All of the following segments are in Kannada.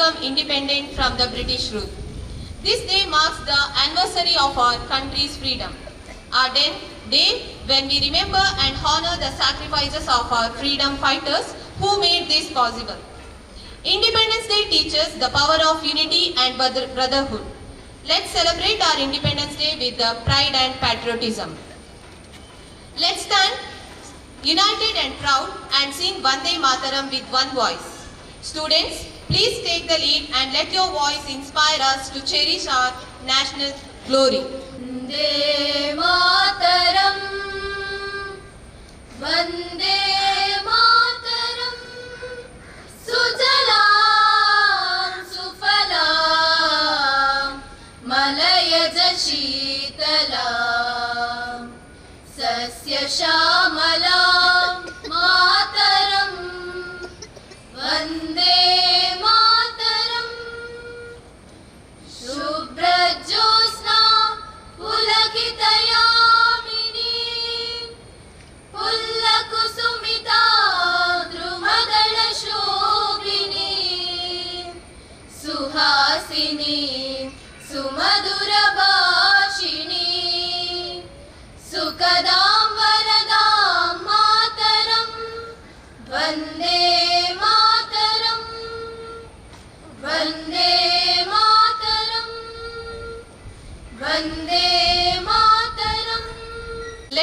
Became independent from the British rule. This day marks the anniversary of our country's freedom. A day, when we remember and honor the sacrifices of our freedom fighters who made this possible. Independence Day teaches the power of unity and brother- brotherhood. Let's celebrate our Independence Day with the pride and patriotism. Let's stand united and proud and sing Vande Mataram with one voice. Students, Please take the lead and let your voice inspire us to cherish our national glory. Mataram Mataram Sujalam Sufalam Sasya Shamalam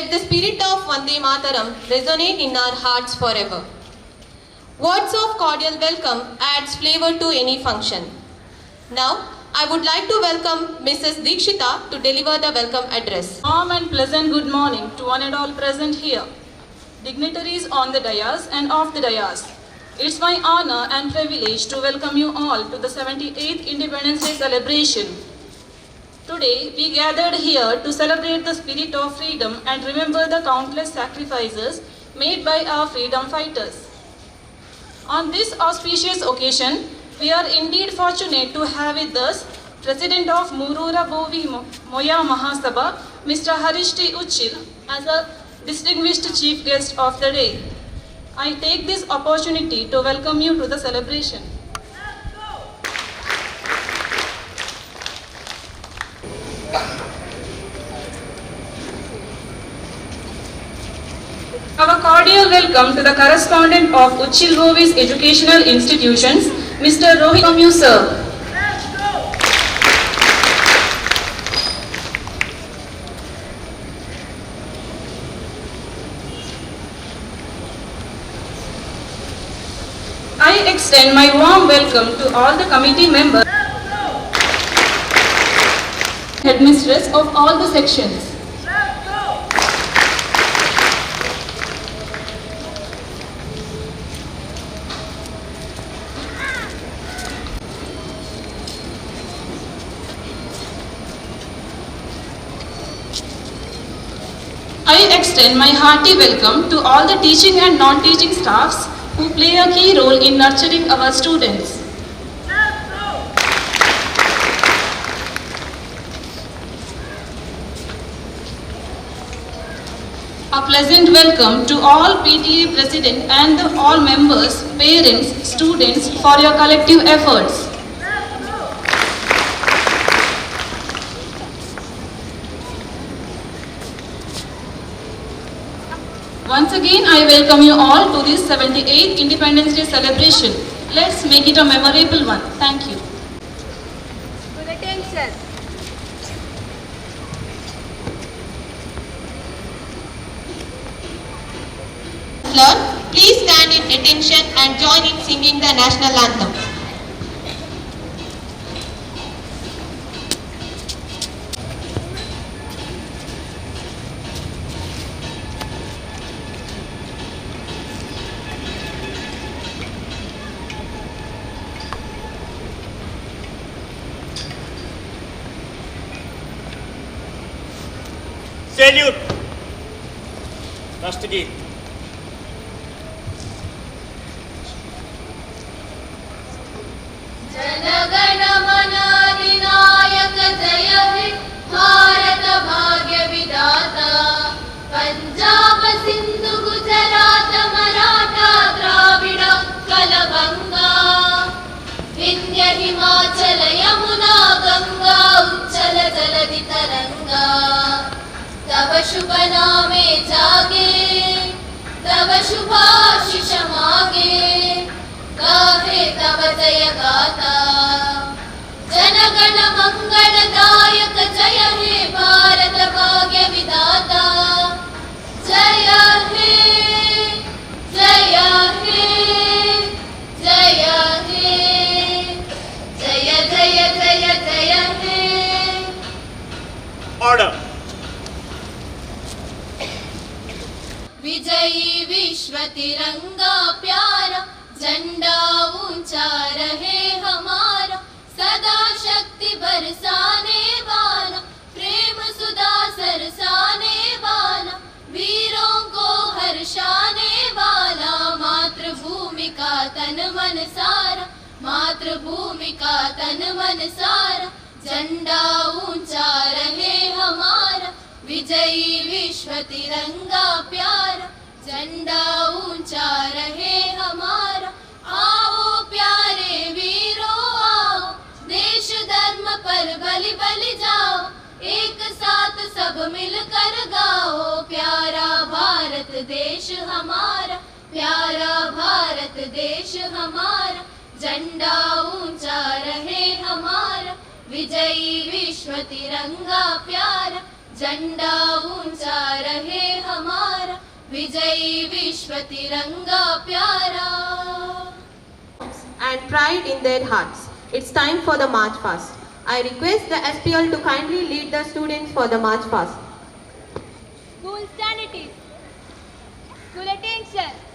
Let the spirit of Vande Mataram resonate in our hearts forever. Words of cordial welcome adds flavor to any function. Now, I would like to welcome Mrs. Dikshita to deliver the welcome address. Warm and pleasant good morning to one and all present here, dignitaries on the dais and off the dais. It's my honor and privilege to welcome you all to the 78th Independence Day celebration. Today, we gathered here to celebrate the spirit of freedom and remember the countless sacrifices made by our freedom fighters. On this auspicious occasion, we are indeed fortunate to have with us President of Murura Bovi Mo- Moya Mahasabha, Mr. Harish T. Uchil, as a distinguished chief guest of the day. I take this opportunity to welcome you to the celebration. Our cordial welcome to the correspondent of Uchil Bovi's educational institutions, Mr. Rohit Commu, sir. I extend my warm welcome to all the committee members, headmistress of all the sections. I extend my hearty welcome to all the teaching and non-teaching staffs who play a key role in nurturing our students. A pleasant welcome to all PTA president and all members, parents, students for your collective efforts. Once again, I welcome you all to this 78th Independence Day celebration. Let's make it a memorable one. Thank you. Good attention. Please stand in attention and join in singing the national anthem. Himachal Yamuna Ganga उच्चल जलदितरङ्गा तव शुभ नामे जागे तव शुभाशिष मागे गावे तव जय गाता जनगण मङ्गलदायक जय हे भारत भाग्य विदाता जय हे गाओ प्यारा भारत देश हमारा प्यारा भारत देश हमारा झंडा ऊँचा रहे हमारा विजयी विश्व तिरंगा प्यारा झंडा ऊँचा रहे हमारा विजयी विश्व तिरंगा प्यारा and pride in their hearts. It's time for the march past. I request the SPL to kindly lead the students for the march whose sanity. it is. Attention.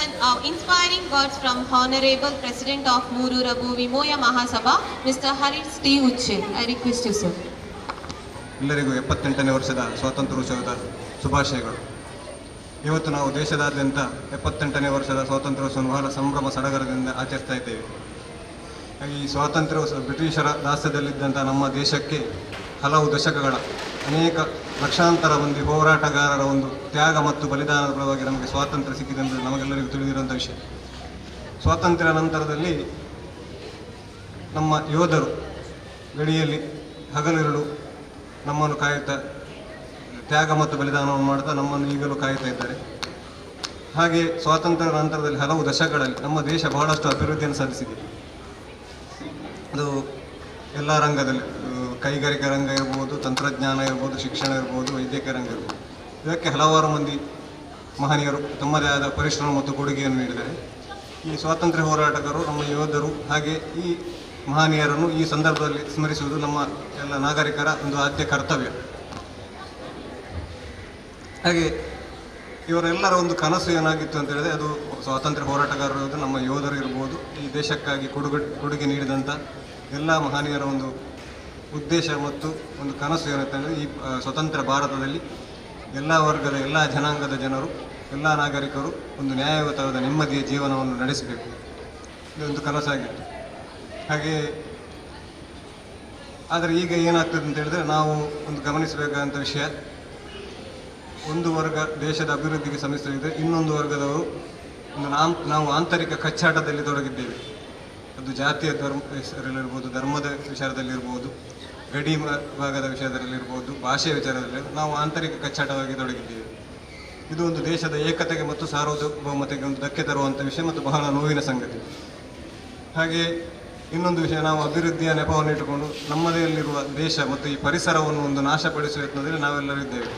Inspiring words from Honorable President of Mururabu Vimoya Mahasabha, Mr. Harit T. Uchil. I request you, sir. ಎಲ್ಲರಿಗೂ ಎಪ್ಪತ್ತೆಂಟನೇ ವರ್ಷದ ಸ್ವಾತಂತ್ರ್ಯೋತ್ಸವದ ಶುಭಾಶಯಗಳು ಇವತ್ತು ನಾವು ದೇಶದಾದ್ಯಂತ ಎಪ್ಪತ್ತೆಂಟನೇ ವರ್ಷದ ಸ್ವಾತಂತ್ರ್ಯೋತ್ಸವ ಬಹಳ ಸಂಭ್ರಮ ಸಡಗರದಿಂದ ಆಚರಿಸ್ತಾ ಇದ್ದೇವೆ ಈ ಸ್ವಾತಂತ್ರ್ಯೋತ್ಸವ ಬ್ರಿಟಿಷರ ದಾಸ್ಯದಲ್ಲಿದ್ದಂಥ ನಮ್ಮ ದೇಶಕ್ಕೆ ಹಲವು ದಶಕಗಳ ಅನೇಕ ಲಕ್ಷಾಂತರ ಮಂದಿ ಹೋರಾಟಗಾರರ ಒಂದು ತ್ಯಾಗ ಮತ್ತು ಬಲಿದಾನದ ಫಲವಾಗಿ ನಮಗೆ ಸ್ವಾತಂತ್ರ್ಯ ಸಿಕ್ಕಿದೆ ನಮಗೆಲ್ಲರಿಗೂ ತಿಳಿದಿರುವಂಥ ವಿಷಯ. ಸ್ವಾತಂತ್ರ್ಯ ನಂತರದಲ್ಲಿ ನಮ್ಮ ಯೋಧರು ಗಡಿಯಲ್ಲಿ ಹಗಲಿರುಳು ನಮ್ಮನ್ನು ಕಾಯುತ್ತಾ ತ್ಯಾಗ ಮತ್ತು ಬಲಿದಾನವನ್ನು ಮಾಡ್ತಾ ನಮ್ಮನ್ನು ಈಗಲೂ ಕಾಯುತ್ತಾ ಇದ್ದಾರೆ. ಹಾಗೆ ಸ್ವಾತಂತ್ರ್ಯ ನಂತರದಲ್ಲಿ ಹಲವು ದಶಕಗಳಲ್ಲಿ ನಮ್ಮ ದೇಶ ಬಹಳಷ್ಟು ಅಭಿವೃದ್ಧಿಯನ್ನು ಸಾಧಿಸಿದೆ. ಅದು ಎಲ್ಲ ರಂಗದಲ್ಲಿ ಕೈಗಾರಿಕಾ ರಂಗ ಇರ್ಬೋದು, ತಂತ್ರಜ್ಞಾನ ಇರ್ಬೋದು, ಶಿಕ್ಷಣ ಇರ್ಬೋದು, ವೈದ್ಯಕೀಯ ರಂಗ ಇರ್ಬೋದು. ಇದಕ್ಕೆ ಹಲವಾರು ಮಂದಿ ಮಹನೀಯರು ತಮ್ಮದೇ ಆದ ಪರಿಶ್ರಮ ಮತ್ತು ಕೊಡುಗೆಯನ್ನು ನೀಡಿದ್ದಾರೆ. ಈ ಸ್ವಾತಂತ್ರ್ಯ ಹೋರಾಟಗಾರರು, ನಮ್ಮ ಯೋಧರು ಹಾಗೆ ಈ ಮಹನೀಯರನ್ನು ಈ ಸಂದರ್ಭದಲ್ಲಿ ಸ್ಮರಿಸುವುದು ನಮ್ಮ ಎಲ್ಲ ನಾಗರಿಕರ ಒಂದು ಆದ್ಯ ಕರ್ತವ್ಯ. ಹಾಗೆ ಇವರೆಲ್ಲರ ಒಂದು ಕನಸು ಏನಾಗಿತ್ತು ಅಂತ ಹೇಳಿದ್ರೆ, ಅದು ಸ್ವಾತಂತ್ರ್ಯ ಹೋರಾಟಗಾರರು ನಮ್ಮ ಯೋಧರು ಇರ್ಬೋದು, ಈ ದೇಶಕ್ಕಾಗಿ ಕೊಡುಗೆ ಕೊಡುಗೆ ನೀಡಿದಂಥ ಎಲ್ಲ ಮಹನೀಯರ ಒಂದು ಉದ್ದೇಶ ಮತ್ತು ಒಂದು ಕನಸು ಏನಂತ ಹೇಳಿದ್ರೆ ಈ ಸ್ವತಂತ್ರ ಭಾರತದಲ್ಲಿ ಎಲ್ಲ ವರ್ಗದ, ಎಲ್ಲ ಜನಾಂಗದ ಜನರು, ಎಲ್ಲ ನಾಗರಿಕರು ಒಂದು ನ್ಯಾಯಯುತವಾದ ನೆಮ್ಮದಿಯ ಜೀವನವನ್ನು ನಡೆಸಬೇಕು. ಇದೊಂದು ಕನಸಾಗಿತ್ತು. ಹಾಗೆ ಆದರೆ ಈಗ ಏನಾಗ್ತದೆ ಅಂತ ಹೇಳಿದ್ರೆ ನಾವು ಒಂದು ಗಮನಿಸಬೇಕಾದಂಥ ವಿಷಯ, ಒಂದು ವರ್ಗ ದೇಶದ ಅಭಿವೃದ್ಧಿಗೆ ಶ್ರಮಿಸುತ್ತಿದೆ ಇನ್ನೊಂದು ವರ್ಗದವರು ಒಂದು ನಾಮ್ ನಾವು ಆಂತರಿಕ ಕಚ್ಚಾಟದಲ್ಲಿ ತೊಡಗಿದ್ದೇವೆ. ಅದು ಜಾತಿಯ ಧರ್ಮ ಹೆಸರಲ್ಲಿರ್ಬೋದು ಧರ್ಮದ ವಿಚಾರದಲ್ಲಿರ್ಬೋದು ಗಡಿ ಭಾಗದ ವಿಷಯದಲ್ಲಿರ್ಬೋದು ಭಾಷೆಯ ವಿಚಾರದಲ್ಲಿ ನಾವು ಆಂತರಿಕ ಕಚ್ಚಾಟವಾಗಿ ತೊಡಗಿದ್ದೇವೆ. ಇದು ಒಂದು ದೇಶದ ಏಕತೆಗೆ ಮತ್ತು ಸಾರ್ವಭೌಮತೆಗೆ ಒಂದು ಧಕ್ಕೆ ತರುವಂಥ ವಿಷಯ ಮತ್ತು ಬಹಳ ನೋವಿನ ಸಂಗತಿ. ಹಾಗೆ ಇನ್ನೊಂದು ವಿಷಯ, ನಾವು ಅಭಿವೃದ್ಧಿಯ ನೆಪವನ್ನು ಇಟ್ಟುಕೊಂಡು ನಮ್ಮದಲ್ಲಿರುವ ದೇಶ ಮತ್ತು ಈ ಪರಿಸರವನ್ನು ಒಂದು ನಾಶಪಡಿಸುವ ಯತ್ನದಲ್ಲಿ ನಾವೆಲ್ಲರೂ ಇದ್ದೇವೆ.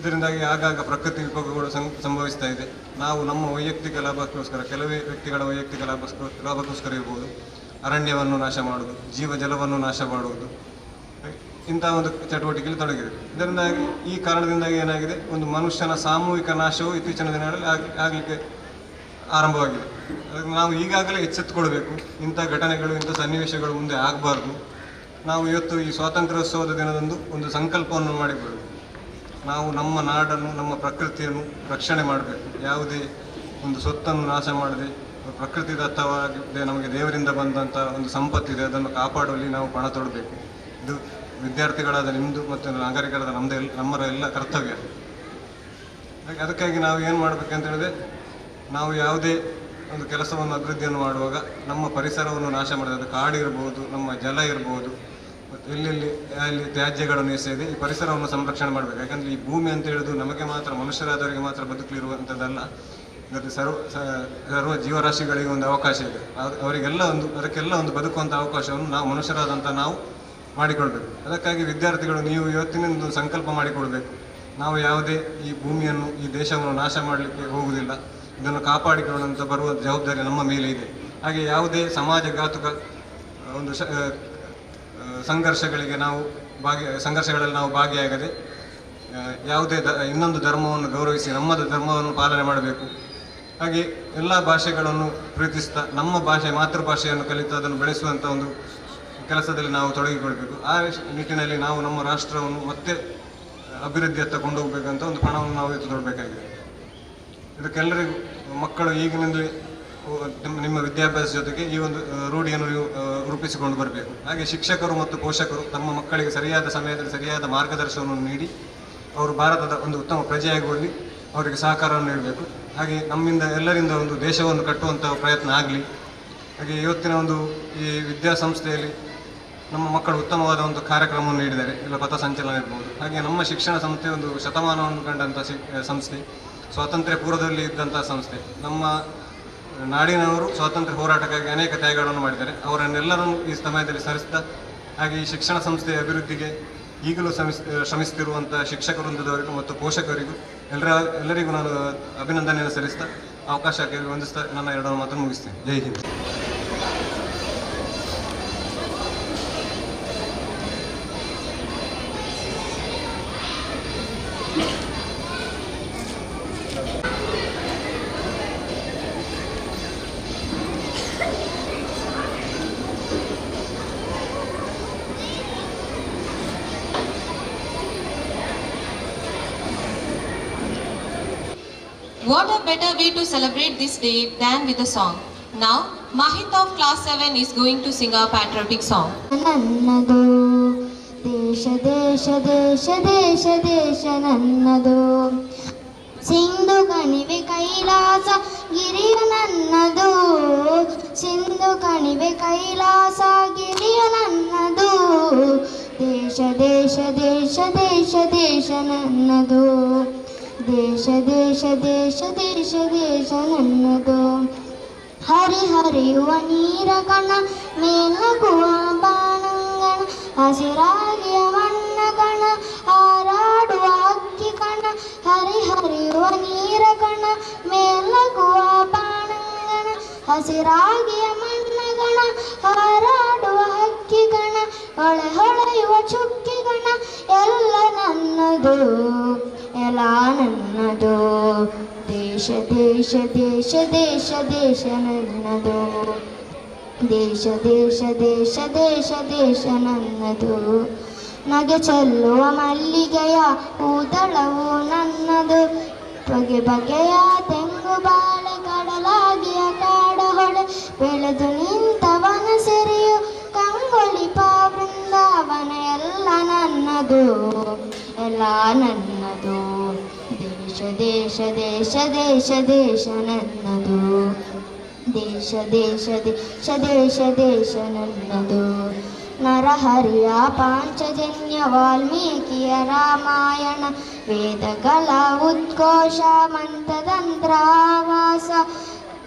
ಇದರಿಂದಾಗಿ ಆಗಾಗ ಪ್ರಕೃತಿ ವಿಕೋಪಗಳು ಸಂಭವಿಸ್ತಾ ಇದೆ. ನಾವು ನಮ್ಮ ವೈಯಕ್ತಿಕ ಲಾಭಕ್ಕೋಸ್ಕರ, ಕೆಲವೇ ವ್ಯಕ್ತಿಗಳ ವೈಯಕ್ತಿಕ ಲಾಭಕ್ಕೋಸ್ಕರ ಲಾಭಕ್ಕೋಸ್ಕರ ಇರ್ಬೋದು. ಅರಣ್ಯವನ್ನು ನಾಶ ಮಾಡುವುದು ಜೀವ ಜಲವನ್ನು ನಾಶ ಮಾಡುವುದು ಇಂತಹ ಒಂದು ಚಟುವಟಿಕೆಯಲ್ಲಿ ತೊಡಗಿದೆ. ಇದರಿಂದಾಗಿ ಈ ಕಾರಣದಿಂದಾಗಿ ಏನಾಗಿದೆ? ಒಂದು ಮನುಷ್ಯನ ಸಾಮೂಹಿಕ ನಾಶವು ಇತ್ತೀಚಿನ ದಿನಗಳಲ್ಲಿ ಆಗ್- ಆಗಲಿಕ್ಕೆ ಆರಂಭವಾಗಿದೆ. ನಾವು ಈಗಾಗಲೇ ಎಚ್ಚೆತ್ತುಕೊಳ್ಬೇಕು. ಇಂಥ ಘಟನೆಗಳು, ಇಂಥ ಸನ್ನಿವೇಶಗಳು ಮುಂದೆ ಆಗಬಾರ್ದು. ನಾವು ಇವತ್ತು ಈ ಸ್ವಾತಂತ್ರ್ಯೋತ್ಸವದ ದಿನದಂದು ಒಂದು ಸಂಕಲ್ಪವನ್ನು ಮಾಡಿಕೊಳ್ಳಬೇಕು ನಾವು ನಮ್ಮ ನಾಡನ್ನು, ನಮ್ಮ ಪ್ರಕೃತಿಯನ್ನು ರಕ್ಷಣೆ ಮಾಡಬೇಕು. ಯಾವುದೇ ಒಂದು ಸೊತ್ತನ್ನು ನಾಶ ಮಾಡದೆ ಪ್ರಕೃತಿ ದತ್ತವಾಗಿದೆ ನಮಗೆ ದೇವರಿಂದ ಬಂದಂಥ ಒಂದು ಸಂಪತ್ತಿದೆ, ಅದನ್ನು ಕಾಪಾಡುವಲ್ಲಿ ನಾವು ಪಣ ತೊಡಬೇಕು. ಇದು ವಿದ್ಯಾರ್ಥಿಗಳಾದ ನಿಮ್ಮದು ಮತ್ತು ನಾಗರಿಕರಾದ ನಮ್ಮದೇ ನಮ್ಮರ ಎಲ್ಲ ಕರ್ತವ್ಯ. ಅದಕ್ಕಾಗಿ ನಾವು ಏನು ಮಾಡಬೇಕಂತ ಹೇಳಿದ್ರೆ, ನಾವು ಯಾವುದೇ ಒಂದು ಕೆಲಸವನ್ನು, ಅಭಿವೃದ್ಧಿಯನ್ನು ಮಾಡುವಾಗ ನಮ್ಮ ಪರಿಸರವನ್ನು ನಾಶ ಮಾಡಿದ ಕಾಡು ಇರ್ಬೋದು, ನಮ್ಮ ಜಲ ಇರ್ಬೋದು, ಮತ್ತು ಎಲ್ಲೆಲ್ಲಿ, ಅಲ್ಲಿ ತ್ಯಾಜ್ಯಗಳನ್ನು ಎಸೆಯದೆ ಈ ಪರಿಸರವನ್ನು ಸಂರಕ್ಷಣೆ ಮಾಡಬೇಕು. ಯಾಕಂದರೆ ಈ ಭೂಮಿ ಅಂತ ಹೇಳೋದು ನಮಗೆ ಮಾತ್ರ, ಮನುಷ್ಯರಾದವರಿಗೆ ಮಾತ್ರ ಬದುಕಲಿರುವಂಥದ್ದಲ್ಲ ಇದರಲ್ಲಿ ಸರ್ವ ಸರ್ವ ಜೀವರಾಶಿಗಳಿಗೆ ಒಂದು ಅವಕಾಶ ಇದೆ. ಅವ್- ಅವರಿಗೆಲ್ಲ ಒಂದು, ಅದಕ್ಕೆಲ್ಲ ಒಂದು ಬದುಕುವಂಥ ಅವಕಾಶವನ್ನು ನಾವು ಮನುಷ್ಯರಾದಂಥ ನಾವು ಮಾಡಿಕೊಳ್ಬೇಕು. ಅದಕ್ಕಾಗಿ ವಿದ್ಯಾರ್ಥಿಗಳು ನೀವು ಇವತ್ತಿನಿಂದ ಸಂಕಲ್ಪ ಮಾಡಿಕೊಳ್ಬೇಕು ನಾವು ಯಾವುದೇ ಈ ಭೂಮಿಯನ್ನು, ಈ ದೇಶವನ್ನು ನಾಶ ಮಾಡಲಿಕ್ಕೆ ಹೋಗುವುದಿಲ್ಲ. ಇದನ್ನು ಕಾಪಾಡಿಕೊಳ್ಳುವಂಥ ಬರುವ ಜವಾಬ್ದಾರಿ ನಮ್ಮ ಮೇಲೆ ಇದೆ. ಹಾಗೆ ಯಾವುದೇ ಸಮಾಜಘಾತುಕ ಒಂದು ಸಂಘರ್ಷಗಳಿಗೆ ನಾವು ಭಾಗಿ, ಸಂಘರ್ಷಗಳಲ್ಲಿ ನಾವು ಭಾಗಿಯಾಗದೆ ಯಾವುದೇ ಇನ್ನೊಂದು ಧರ್ಮವನ್ನು ಗೌರವಿಸಿ, ನಮ್ಮದು ಧರ್ಮವನ್ನು ಪಾಲನೆ ಮಾಡಬೇಕು. ಹಾಗೆ ಎಲ್ಲ ಭಾಷೆಗಳನ್ನು ಪ್ರೀತಿಸ್ತಾ ನಮ್ಮ ಭಾಷೆ, ಮಾತೃಭಾಷೆಯನ್ನು ಕಲಿತು ಅದನ್ನು ಬೆಳೆಸುವಂಥ ಒಂದು ಕೆಲಸದಲ್ಲಿ ನಾವು ತೊಡಗಿಕೊಳ್ಬೇಕು. ಆ ನಿಟ್ಟಿನಲ್ಲಿ ನಾವು ನಮ್ಮ ರಾಷ್ಟ್ರವನ್ನು ಮತ್ತೆ ಅಭಿವೃದ್ಧಿಯತ್ತ ಕೊಂಡೋಗ್ಬೇಕಂತ ಒಂದು ಪಣವನ್ನು ನಾವು ಎತ್ತು ನೋಡಬೇಕಾಗಿದೆ. ಇದಕ್ಕೆಲ್ಲರಿಗೂ, ಮಕ್ಕಳು ಈಗಿನಿಂದಲೇ ನಿಮ್ಮ- ವಿದ್ಯಾಭ್ಯಾಸ ಜೊತೆಗೆ ಈ ಒಂದು ರೂಢಿಯನ್ನು ನೀವು ರೂಪಿಸಿಕೊಂಡು ಬರಬೇಕು. ಹಾಗೆ ಶಿಕ್ಷಕರು ಮತ್ತು ಪೋಷಕರು ತಮ್ಮ ಮಕ್ಕಳಿಗೆ ಸರಿಯಾದ ಸಮಯದಲ್ಲಿ ಸರಿಯಾದ ಮಾರ್ಗದರ್ಶನವನ್ನು ನೀಡಿ, ಅವರು ಭಾರತದ ಒಂದು ಉತ್ತಮ ಪ್ರಜೆಯಾಗುವಲ್ಲಿ ಅವರಿಗೆ ಸಹಕಾರವನ್ನು ನೀಡಬೇಕು. ಹಾಗೆ ನಮ್ಮಿಂದ ಎಲ್ಲರಿಂದ ಒಂದು ದೇಶವನ್ನು ಕಟ್ಟುವಂಥ ಪ್ರಯತ್ನ ಆಗಲಿ. ಹಾಗೆ ಇವತ್ತಿನ ಒಂದು ಈ ವಿದ್ಯಾಸಂಸ್ಥೆಯಲ್ಲಿ ನಮ್ಮ ಮಕ್ಕಳು ಉತ್ತಮವಾದ ಒಂದು ಕಾರ್ಯಕ್ರಮವನ್ನು ನೀಡಿದ್ದಾರೆ. ಇಲ್ಲ ಪಥಸಂಚಲನ ಇರ್ಬೋದು. ಹಾಗೆ ನಮ್ಮ ಶಿಕ್ಷಣ ಸಂಸ್ಥೆ ಒಂದು ಶತಮಾನವನ್ನು ಕಂಡಂಥ ಸಂಸ್ಥೆ, ಸ್ವಾತಂತ್ರ್ಯ ಪೂರ್ವದಲ್ಲಿ ಇದ್ದಂಥ ಸಂಸ್ಥೆ. ನಮ್ಮ ನಾಡಿನವರು ಸ್ವಾತಂತ್ರ್ಯ ಹೋರಾಟಕ್ಕಾಗಿ ಅನೇಕ ತ್ಯಾಗಗಳನ್ನು ಮಾಡಿದ್ದಾರೆ. ಅವರನ್ನೆಲ್ಲರನ್ನು ಈ ಸಮಯದಲ್ಲಿ ಸರಿಸ್ತಾ ಹಾಗೆ ಈ ಶಿಕ್ಷಣ ಸಂಸ್ಥೆಯ ಅಭಿವೃದ್ಧಿಗೆ ಈಗಲೂ ಶ್ರಮಿಸ್ ಶ್ರಮಿಸ್ತಿರುವಂಥ ಶಿಕ್ಷಕ ವೃಂದದವರಿಗೂ ಮತ್ತು ಪೋಷಕರಿಗೂ ಎಲ್ಲರ ಎಲ್ಲರಿಗೂ ನಾನು ಅಭಿನಂದನೆಯನ್ನು ಸಲ್ಲಿಸ್ತಾ ಅವಕಾಶ ವಂದಿಸ್ತಾ ನನ್ನ ಎರಡನ್ನು ಮಾತನ್ನು ಮುಗಿಸ್ತೇನೆ. ಜೈ Hind What a better way to celebrate this day than with a song. Now, Mahit of class 7 is going to sing a patriotic song. ನನ್ನದು ದೇಶ ದೇಶ ದೇಶ ದೇಶ ದೇಶ ನನ್ನದು ಸಿಂಧು ಕಣಿವೆ ಕೈಲಾಸ ಗಿರಿಯ ನನ್ನದು ಸಿಂಧು ಕಣಿವೆ ಕೈಲಾಸ ಗಿರಿಯ ನನ್ನದು ದೇಶ ದೇಶ ದೇಶ ದೇಶ ದೇಶ ನನ್ನದು ದೇಶ ದೇಶ ದೇಶ ದೇಶ ದೇಶ ನನ್ನದು. ಹರಿ ಹರಿಯುವ ನೀರ ಕಣ ಮೇಲಗುವ ಬಾಣಂಗಣ, ಹಸಿರಾಗಿಯ ಮಣ್ಣ ಕಣ, ಹಾರಾಡುವ ಅಕ್ಕಿ ಕಣ, ಹರಿ ಹರಿಯುವ ನೀರ ಕಣ ಮೇಲಗುವ ಬಾಣಂಗಣ, ಹಸಿರಾಗಿಯ ಮಣ್ಣ ಗಣ ಹಾರಾಡುವ ಹಕ್ಕಿ ಕಣ, ಹೊಳೆ, ಹೊಳೆಯುವ ಚುಕ್ಕಿ ಕಣ, ಎಲ್ಲ ನನ್ನದು ಎಲ್ಲ ನನ್ನದು ದೇಶ ದೇಶ ದೇಶ ದೇಶ ದೇಶ ನನ್ನದು ದೇಶ ದೇಶ ದೇಶ ದೇಶ ದೇಶ ನನ್ನದು ನಗೆ ಚೆಲ್ಲುವ ಮಲ್ಲಿಗೆಯ ಹೂದಳವು ನನ್ನದು ಬಗೆ ಬಗೆಯ ತೆಂಗು ಬಾಳೆ ಕಡಲಾಗಿಯ ಕಾಡ ಹೊಳೆ ಬೆಳೆದು ನಿಂತವನ ಸೆರೆಯು ಕಂಗೊಳಿಪ ಬೃಂದಾವನ ಎಲ್ಲ ನನ್ನದು ಎಲ್ಲ ನನ್ನದು. ದೇಶ ದೇಶ ದೇಶ ದೇಶ ದೇಶ ನನ್ನದು. ದೇಶ ದೇಶ ದೇಶ ದೇಶ ದೇಶ ನನ್ನದು. ನರಹರಿಯ ಪಾಂಚಜನ್ಯ ವಾಲ್ಮೀಕಿಯ ರಾಮಾಯಣ. ವೇದಗಳ ಉದ್ಘೋಷ ಮಂತ್ರತಂತ್ರಾವಾಸ.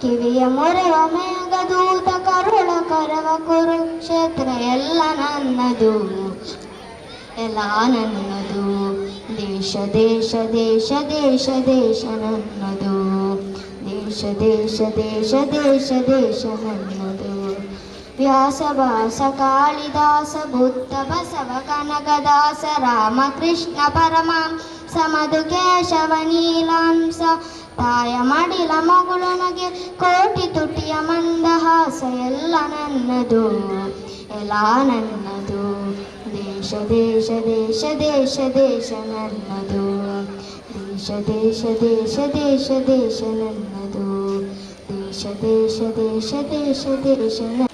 ಕಿವಿಯ ಮೊರೆವ ಮೇಘದೂತ ಕರುಳ ಕರವ ಕುರುಕ್ಷೇತ್ರ ಎಲ್ಲ ನನ್ನದು. ಎಲ್ಲ ನನ್ನದು. ದೇಶ ದೇಶ ದೇಶ ದೇಶ ದೇಶ ನನ್ನದು. ದೇಶ ದೇಶ ದೇಶ ದೇಶ ದೇಶ ನನ್ನದು. ವ್ಯಾಸಭಾಸ ಕಾಳಿದಾಸ, ಬುದ್ಧ, ಬಸವ, ಕನಕದಾಸ ರಾಮಕೃಷ್ಣ ಪರಮ ಸಮದು, ಕೇಶವ, ನೀಲಾಂಸ. ತಾಯ, ಮಡಿಲ, ಮಗಳು, ನಗೆ, ಕೋಟಿ, ತುಟಿಯ, ಮಂದಹಾಸ ಎಲ್ಲ ನನ್ನದು. ಎಲ್ಲ ನನ್ನದು. ದೇಶ ದೇಶ ದೇಶ ದೇಶ ದೇಶ ನನ್ನದು ದೇಶ ದೇಶ ದೇಶ ದೇಶ ದೇಶ ನನ್ನದು ದೇಶ ದೇಶ ದೇಶ ದೇಶ ದೇಶ ನನ್ನ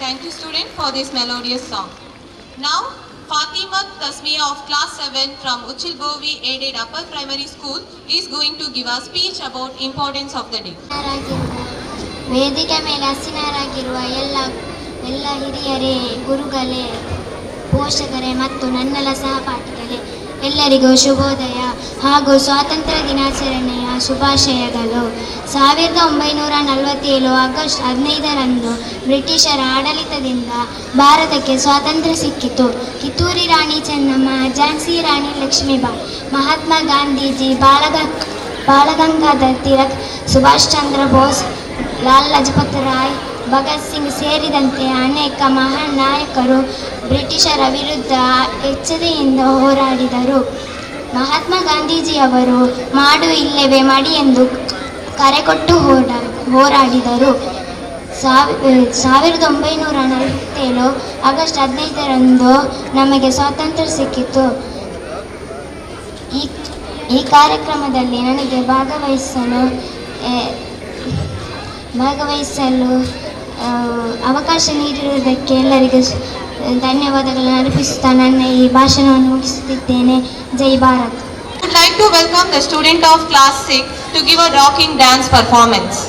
Thank you student for this melodious song. Now, Fatima Tasmiya of class 7 from Uchil Bovi aided upper primary school is going to give a speech about importance of the day. ಹಸಿನರಾಗಿರುವ ವೇದಿಕೆ ಮೇಲೆ ಹಸಿನರಾಗಿರುವ ಎಲ್ಲ ಎಲ್ಲ ಹಿರಿಯರೇ, ಗುರುಗಳೇ, ಪೋಷಕರೇ ಮತ್ತು ನನ್ನೆಲ್ಲ ಸಹಪಾಠಿಗಳೇ, ಎಲ್ಲರಿಗೂ ಶುಭೋದಯ ಹಾಗೂ ಸ್ವಾತಂತ್ರ್ಯ ದಿನಾಚರಣೆಯ ಶುಭಾಶಯಗಳು. ಸಾವಿರದ ಒಂಬೈನೂರ ನಲವತ್ತೇಳು ಆಗಸ್ಟ್ ಹದಿನೈದರಂದು ಬ್ರಿಟಿಷರ ಆಡಳಿತದಿಂದ ಭಾರತಕ್ಕೆ ಸ್ವಾತಂತ್ರ್ಯ ಸಿಕ್ಕಿತು. ಕಿತ್ತೂರಿ ರಾಣಿ ಚೆನ್ನಮ್ಮ, ಝಾನ್ಸಿ ರಾಣಿ ಲಕ್ಷ್ಮೀಬಾಯಿ, ಮಹಾತ್ಮ ಗಾಂಧೀಜಿ, ಬಾಲಗ, ಬಾಲಗಂಗಾಧರ್ ತಿಲಕ್, ಸುಭಾಷ್ ಚಂದ್ರ ಬೋಸ್, ಲಾಲ್ ಲಜಪತ್ ರಾಯ್ ಭಗತ್ ಸಿಂಗ್ ಸೇರಿದಂತೆ ಅನೇಕ ಮಹಾನ್ ನಾಯಕರು ಬ್ರಿಟಿಷರ ವಿರುದ್ಧ ಎಚ್ಚರಿಕೆಯಿಂದ ಹೋರಾಡಿದರು. ಮಹಾತ್ಮ ಗಾಂಧೀಜಿಯವರು ಮಾಡು ಇಲ್ಲವೇ ಮಾಡಿ ಎಂದು ಕರೆ ಕೊಟ್ಟು ಹೋಡ ಹೋರಾಡಿದರು ಸಾವಿ ಸಾವಿರದ ಒಂಬೈನೂರ ನಲವತ್ತೇಳು ಆಗಸ್ಟ್ ಹದಿನೈದರಂದು ನಮಗೆ ಸ್ವಾತಂತ್ರ್ಯ ಸಿಕ್ಕಿತು. ಈ ಈ ಕಾರ್ಯಕ್ರಮದಲ್ಲಿ ನನಗೆ ಭಾಗವಹಿಸಲು ಭಾಗವಹಿಸಲು ಅವಕಾಶ ನೀಡಿರುವುದಕ್ಕೆ ಎಲ್ಲರಿಗೂ ಧನ್ಯವಾದಗಳನ್ನು ಅರ್ಪಿಸುತ್ತಾ ನನ್ನ ಈ ಭಾಷಣವನ್ನು ಮುಗಿಸುತ್ತಿದ್ದೇನೆ. ಜೈ Bharat. Like to welcome the student of class six to give a rocking dance performance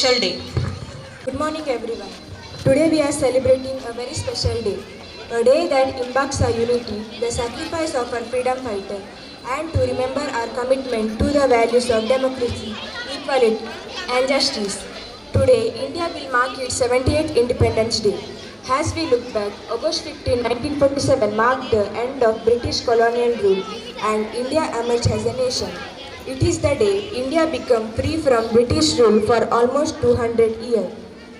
special day. Good morning, everyone. Today we are celebrating a very special day, a day that embarks our unity, the sacrifice of our freedom fighter, and to remember our commitment to the values of democracy, equality, and justice. Today, India will mark its 78th Independence Day. As we look back, August 15, 1947 marked the end of British colonial rule and India emerged as a nation. It is the day India became free from British rule for almost 200 years.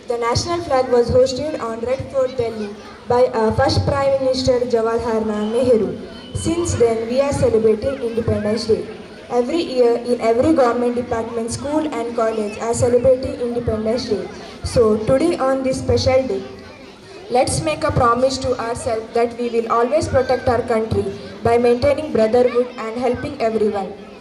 The national flag was hosted on Red Fort Delhi by our first Prime Minister Jawaharlal Nehru. Since then, we are celebrating Independence Day. Every year, in every government department, school, and college are celebrating Independence Day. So, today on this special day, let's make a promise to ourselves that we will always protect our country by maintaining brotherhood and helping everyone.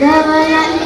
Double